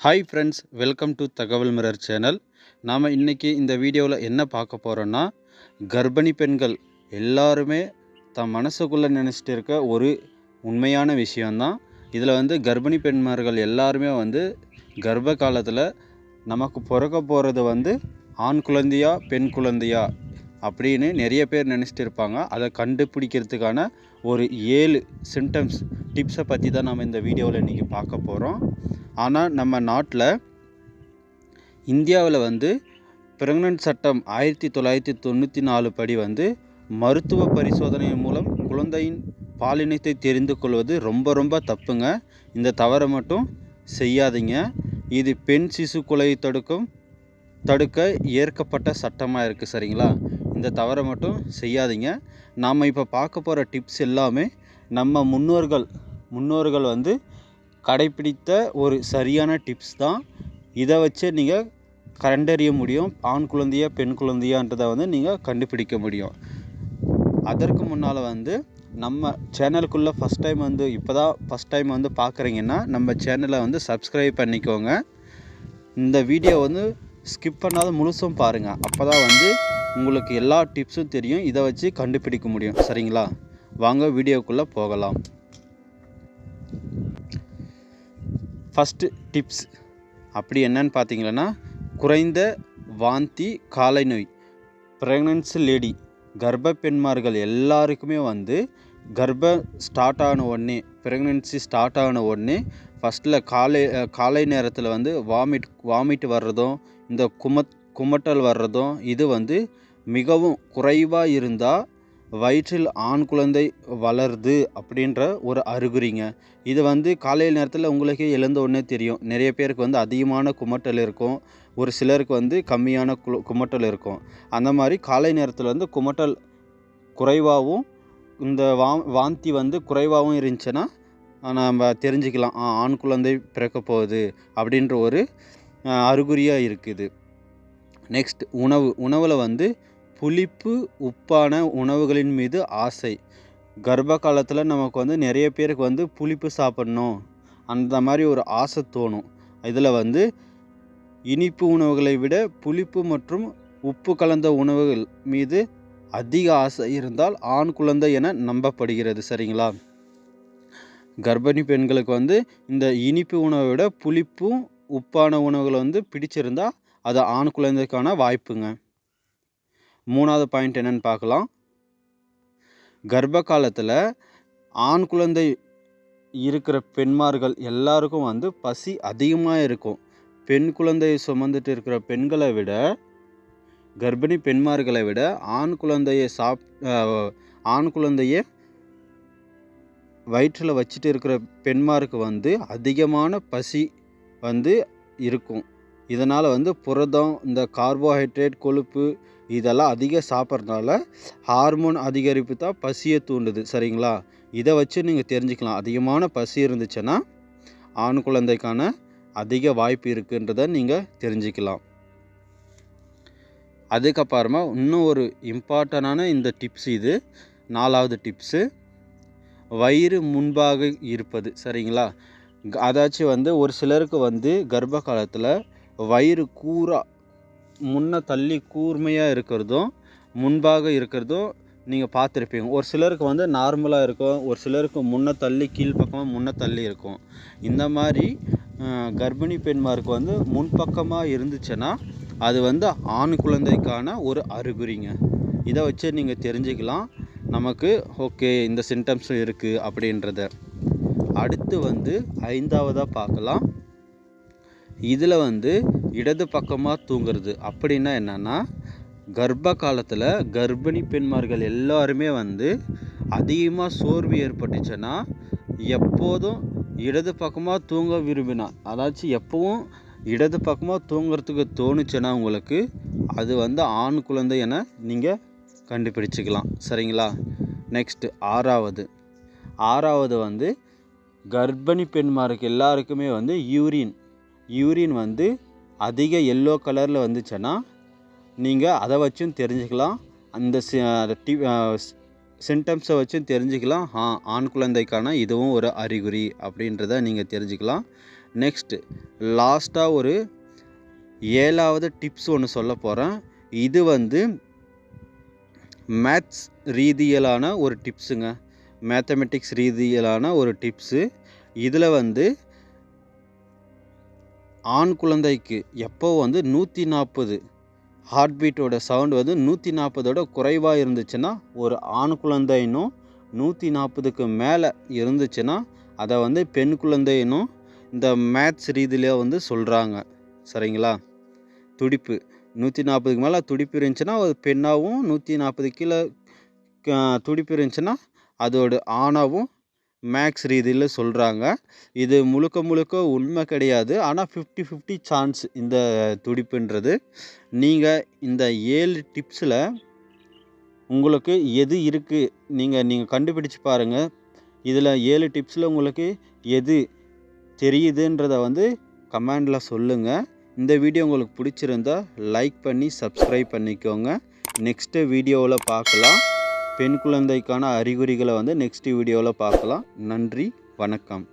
Hi friends welcome to Thagaval mirror channel நாம் இன்றைக்கி இந்த வீடியோவில் என்ன பார்க்க போகிறோன்னா கர்ப்பிணி பெண்கள் எல்லாருமே தம் மனசுக்குள்ளே நினச்சிட்டு இருக்க ஒரு உண்மையான விஷயந்தான் இதில் வந்து கர்ப்பிணி பெண்மார்கள் எல்லாருமே வந்து கர்ப்ப காலத்தில் நமக்கு பிறக்க போகிறது வந்து ஆண் குழந்தையா பெண் குழந்தையா அப்படின்னு நிறைய பேர் நினச்சிட்டு இருப்பாங்க. அதை கண்டுபிடிக்கிறதுக்கான ஒரு ஏழு சிம்டம்ஸ் டிப்ஸை பற்றி தான் நம்ம இந்த வீடியோவில் இன்றைக்கி பார்க்க போகிறோம் ஆனால் நம்ம நாட்டில் இந்தியாவில் வந்து பிரெக்னன்ட் சட்டம் ஆயிரத்தி தொள்ளாயிரத்தி தொண்ணூற்றி நாலு படி வந்து மருத்துவ பரிசோதனை மூலம் குழந்தையின் பாலினத்தை தெரிந்து கொள்வது ரொம்ப ரொம்ப தப்புங்க. இந்த தவறை மட்டும் செய்யாதீங்க. இது பெண் சிசு கொலை தடுக்கும் தடுக்க ஏற்கப்பட்ட சட்டமாக இருக்குது சரிங்களா? இந்த தவறை மட்டும் செய்யாதீங்க. நாம் இப்போ பார்க்க போகிற டிப்ஸ் எல்லாமே நம்ம முன்னோர்கள் முன்னோர்கள் வந்து கடைப்பிடித்த ஒரு சரியான டிப்ஸ் தான். இதை வச்சு நீங்கள் கண்டறிய முடியும் ஆண் குழந்தையா பெண் குழந்தையான்றதை வந்து நீங்கள் கண்டுபிடிக்க முடியும். அதற்கு முன்னால் வந்து நம்ம சேனலுக்குள்ளே ஃபஸ்ட் டைம் வந்து இப்போ தான் ஃபஸ்ட் டைம் வந்து பார்க்குறீங்கன்னா நம்ம சேனலை வந்து சப்ஸ்கிரைப் பண்ணிக்கோங்க. இந்த வீடியோ வந்து ஸ்கிப் பண்ணாத முழுசும் பாருங்கள் அப்போ தான் வந்து உங்களுக்கு எல்லா டிப்ஸும் தெரியும். இதை வச்சு கண்டுபிடிக்க முடியும். சரிங்களா? வாங்க வீடியோக்குள்ளே போகலாம். ஃபஸ்ட்டு டிப்ஸ் அப்படி என்னன்னு பார்த்தீங்கன்னா குறைந்த வாந்தி காலை நோய். ப்ரெக்னன்சி லேடி கர்ப்ப பெண்மார்கள் எல்லாருக்குமே வந்து கர்ப்ப ஸ்டார்ட் ஆன உடனே ப்ரெக்னன்சி ஸ்டார்ட் ஆன உடனே ஃபஸ்ட்டில் காலை காலை நேரத்தில் வந்து வாமிட் வாமிட் வர்றதும் இந்த குமத் குமட்டல் வர்றதும் இது வந்து மிகவும் குறைவாக இருந்தால் வயிற்றில் ஆண் குழந்தை வளருது அப்படின்ற ஒரு அறிகுறிங்க. இது வந்து காலையில் நேரத்தில் உங்களுக்கே எழுந்த உடனே தெரியும். நிறைய பேருக்கு வந்து அதிகமான குமட்டல் இருக்கும். ஒரு சிலருக்கு வந்து கம்மியான கு குமட்டல் இருக்கும். அந்த மாதிரி காலை நேரத்தில் வந்து குமட்டல் குறைவாகவும் இந்த வா வாந்தி வந்து குறைவாகவும் இருந்துச்சுன்னா நம்ம தெரிஞ்சுக்கலாம். ஆண் குழந்தை பிறக்க போகுது அப்படின்ற ஒரு அறிகுறியாக இருக்குது. நெக்ஸ்ட் உணவு. உணவில் வந்து புளிப்பு உப்பான உணவுகளின் மீது ஆசை. கர்ப்ப காலத்தில் நமக்கு வந்து நிறைய பேருக்கு வந்து புளிப்பு சாப்பிட்ணும். அந்த மாதிரி ஒரு ஆசை தோணும். இதில் வந்து இனிப்பு உணவுகளை விட புளிப்பு மற்றும் உப்பு கலந்த உணவுகள் மீது அதிக ஆசை இருந்தால் ஆண் குழந்தை என நம்பப்படுகிறது சரிங்களா? கர்ப்பிணி பெண்களுக்கு வந்து இந்த இனிப்பு உணவை விட புளிப்பும் உப்பான உணவுகளை வந்து பிடிச்சிருந்தால் அது ஆண் குழந்தைக்கான வாய்ப்புங்க. மூணாவது பாயிண்ட் என்னென்னு பார்க்கலாம். கர்ப்ப காலத்தில் ஆண் குழந்தை இருக்கிற பெண்மார்கள் எல்லாருக்கும் வந்து பசி அதிகமாக இருக்கும். பெண் குழந்தையை சுமந்துட்டு இருக்கிற பெண்களை விட கர்ப்பிணி பெண்மார்களை விட ஆண் குழந்தையை சாப் ஆண் குழந்தையை வயிற்றில் வச்சுட்டு இருக்கிற பெண்மாருக்கு வந்து அதிகமான பசி வந்து இருக்கும். இதனால் வந்து புரதம் இந்த கார்போஹைட்ரேட் கொழுப்பு இதெல்லாம் அதிகம் சாப்பிட்றதுனால ஹார்மோன் அதிகரிப்பு தான் பசியை தூண்டுது சரிங்களா? இதை வச்சு நீங்கள் தெரிஞ்சுக்கலாம். அதிகமான பசி இருந்துச்சுன்னா ஆண் குழந்தைக்கான அதிக வாய்ப்பு இருக்குன்றதை நீங்கள் தெரிஞ்சுக்கலாம். அதுக்கப்புறமா இன்னும் ஒரு இம்பார்ட்டண்டான இந்த டிப்ஸ் இது. நாலாவது டிப்ஸு வயிறு முன்பாக இருப்பது சரிங்களா? அதாச்சும் வந்து ஒரு சிலருக்கு வந்து கர்ப்ப காலத்தில் வயிறு கூறாக முன்ன தள்ளி கூர்மையாக இருக்கிறதும் முன்பாக இருக்கிறதும் நீங்கள் பார்த்துருப்பீங்க. ஒரு சிலருக்கு வந்து நார்மலாக இருக்கும் ஒரு சிலருக்கு முன்ன தள்ளி கீழ்ப்பக்கமாக முன்ன தள்ளி இருக்கும். இந்த மாதிரி கர்ப்பிணி பெண்மாருக்கு வந்து முன்பக்கமாக இருந்துச்சுன்னா அது வந்து ஆண் குழந்தைக்கான ஒரு அறிகுறிங்க. இதை வச்சு நீங்கள் தெரிஞ்சுக்கலாம். நமக்கு ஓகே இந்த சிம்டம்ஸும் இருக்குது அப்படின்றத. அடுத்து வந்து ஐந்தாவதாக பார்க்கலாம். இதில் வந்து இடது பக்கமாக தூங்குறது. அப்படின்னா என்னென்னா கர்ப்ப காலத்தில் கர்ப்பிணி பெண்மார்கள் எல்லாருமே வந்து அதிகமாக சோர்வு ஏற்பட்டுச்சுன்னா எப்போதும் இடது பக்கமாக தூங்க விரும்பினா அதாச்சும் எப்பவும் இடது பக்கமாக தூங்குறதுக்கு தோணுச்சுன்னா உங்களுக்கு அது வந்து ஆண் குழந்தை என நீங்கள் கண்டுபிடிச்சிக்கலாம். சரிங்களா? நெக்ஸ்ட்டு ஆறாவது. ஆறாவது வந்து கர்ப்பிணி பெண்மாருக்கு எல்லாருக்குமே வந்து யூரின். யூரின் வந்து அதிக எல்லோ கலரில் வந்துச்சுன்னா நீங்கள் அதை வச்சும் தெரிஞ்சுக்கலாம். அந்த சிம்டம்ஸை வச்சும் தெரிஞ்சுக்கலாம். ஆ ஆண் குழந்தைக்கான இதுவும் ஒரு அறிகுறி அப்படின்றத நீங்கள் தெரிஞ்சுக்கலாம். நெக்ஸ்ட்டு லாஸ்ட்டாக ஒரு ஏழாவது டிப்ஸ் ஒன்று சொல்ல போகிறேன் இது வந்து மேத்ஸ் ரீதியிலான ஒரு டிப்ஸுங்க மேத்தமெட்டிக்ஸ் ரீதியிலான ஒரு டிப்ஸு இதில் வந்து ஆண் குழந்தைக்கு எப்போ வந்து நூற்றி நாற்பது ஹார்ட்பீட்டோட சவுண்ட் வந்து நூற்றி நாற்பதோட குறைவாக இருந்துச்சுன்னா ஒரு ஆண் குழந்தைனும் நூற்றி நாற்பதுக்கு மேலே இருந்துச்சுன்னா அதை வந்து பெண் குழந்தைனும் இந்த மேத்ஸ் ரீதியிலே வந்து சொல்கிறாங்க சரிங்களா? துடிப்பு. நூற்றி நாற்பதுக்கு மேலே துடிப்பு இருந்துச்சுன்னா ஒரு பெண்ணாகவும் நூற்றி நாற்பது கீழே க- துடிப்பு இருந்துச்சுன்னா அதோட ஆணாகவும் மேக்ஸ் ரீதியில் சொல்கிறாங்க இது முழுக்க முழுக்க உண்மை கிடையாது. ஆனால் ஃபிஃப்டி ஃபிஃப்டி சான்ஸ் இந்த துடிப்புன்றது. நீங்கள் இந்த ஏழு டிப்ஸில் உங்களுக்கு எது இருக்குது நீங்கள் நீங்கள் கண்டுபிடிச்சு பாருங்கள் இதில் ஏழு டிப்ஸில் உங்களுக்கு எது தெரியுதுன்றதை வந்து கமெண்டில் சொல்லுங்கள் இந்த வீடியோ உங்களுக்கு பிடிச்சிருந்தா லைக் பண்ணி சப்ஸ்கிரைப் பண்ணிக்கோங்க. நெக்ஸ்ட்டு வீடியோவில் பார்க்கலாம். பெண் குழந்தைக்கான அறிகுறிகளை வந்து நெக்ஸ்ட் வீடியோவில் பார்க்கலாம். நன்றி வணக்கம்.